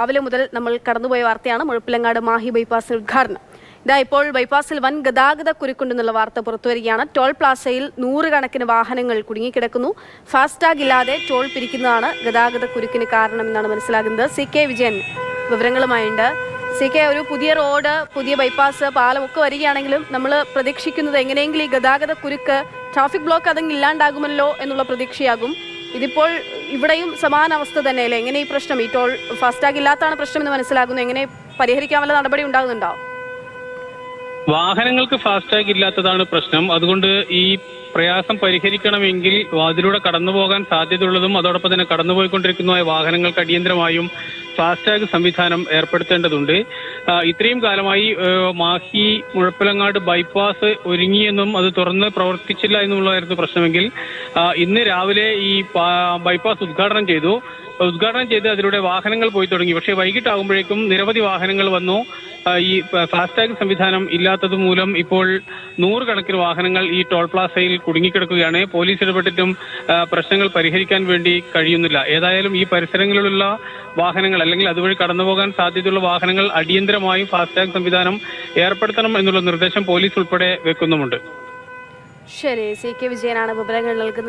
രാവിലെ മുതൽ നമ്മൾ കടന്നുപോയ വാർത്തയാണ് മുഴപ്പിലങ്ങാട് മാഹി ബൈപ്പാസിൽ ഉദ്ഘാടനം. ഇതാ ഇപ്പോൾ ബൈപ്പാസിൽ വൻ ഗതാഗത കുരുക്കുണ്ടെന്നുള്ള വാർത്ത പുറത്തുവരികയാണ് ടോൾ പ്ലാസയിൽ നൂറുകണക്കിന് വാഹനങ്ങൾ കുടുങ്ങിക്കിടക്കുന്നു. ഫാസ്ടാഗ് ഇല്ലാതെ ടോൾ പിരിക്കുന്നതാണ് ഗതാഗത കുരുക്കിന് കാരണമെന്നാണ് മനസ്സിലാകുന്നത്. സി കെ വിജയൻ വിവരങ്ങളുമായുണ്ട്. സി കെ ഒരു പുതിയ റോഡ് പുതിയ ബൈപ്പാസ് പാലം ഒക്കെ വരികയാണെങ്കിലും നമ്മൾ പ്രതീക്ഷിക്കുന്നത് എങ്ങനെയെങ്കിലും ഈ ഗതാഗത കുരുക്ക് ട്രാഫിക് ബ്ലോക്ക് അതങ്ങ് ഇല്ലാണ്ടാകുമല്ലോ എന്നുള്ള പ്രതീക്ഷയാകും. ഇതിപ്പോൾ ഇവിടെയും സമാന അവസ്ഥ തന്നെയല്ലേ? എങ്ങനെ ഈ പ്രശ്നം? ഈ ടോൾ ഫാസ്ടാഗ് ഇല്ലാത്താണ് പ്രശ്നം എന്ന് മനസ്സിലാകുന്നു. എങ്ങനെ പരിഹരിക്കാൻ വല്ല നടപടി ഉണ്ടാകുന്നുണ്ടോ? വാഹനങ്ങൾക്ക് ഫാസ്ടാഗ് ഇല്ലാത്തതാണ് പ്രശ്നം. അതുകൊണ്ട് ഈ പ്രയാസം പരിഹരിക്കണമെങ്കിൽ വാതിലൂടെ കടന്നുപോകാൻ സാധ്യതയുള്ളതും അതോടൊപ്പം തന്നെ കടന്നുപോയിക്കൊണ്ടിരിക്കുന്നതുമായ വാഹനങ്ങൾക്ക് അടിയന്തരമായും ഫാസ്ടാഗ് സംവിധാനം ഏർപ്പെടുത്തേണ്ടതുണ്ട്. ഇത്രയും കാലമായി മാഹി മുഴപ്പിലങ്ങാട് ബൈപ്പാസ് ഒരുങ്ങിയെന്നും അത് തുറന്ന് പ്രവർത്തിച്ചില്ല എന്നുള്ളതായിരുന്നു പ്രശ്നമെങ്കിൽ ഇന്ന് രാവിലെ ഈ ബൈപ്പാസ് ഉദ്ഘാടനം ചെയ്തു. ഉദ്ഘാടനം ചെയ്ത് അതിലൂടെ വാഹനങ്ങൾ പോയി തുടങ്ങി. പക്ഷേ വൈകിട്ടാകുമ്പോഴേക്കും നിരവധി വാഹനങ്ങൾ വന്നു. ഈ ഫാസ്ടാഗ് സംവിധാനം ഇല്ലാത്തത് മൂലം ഇപ്പോൾ നൂറുകണക്കിന് വാഹനങ്ങൾ ഈ ടോൾ പ്ലാസയിൽ കുടുങ്ങിക്കിടക്കുകയാണ്. പോലീസ് ഇടപെട്ടിട്ടും പ്രശ്നങ്ങൾ പരിഹരിക്കാൻ വേണ്ടി കഴിയുന്നില്ല. ഏതായാലും ഈ പരിസരങ്ങളിലുള്ള വാഹനങ്ങൾ അല്ലെങ്കിൽ അതുവഴി കടന്നുപോകാൻ സാധ്യതയുള്ള വാഹനങ്ങൾ അടിയന്തരമായും ഫാസ്ടാഗ് സംവിധാനം ഏർപ്പെടുത്തണം എന്നുള്ള നിർദ്ദേശം പോലീസ് ഉൾപ്പെടെ വെക്കുന്നുമുണ്ട്. ശരി സി കെ വിജയനാണ് വിവരങ്ങൾ നൽകുന്നത്.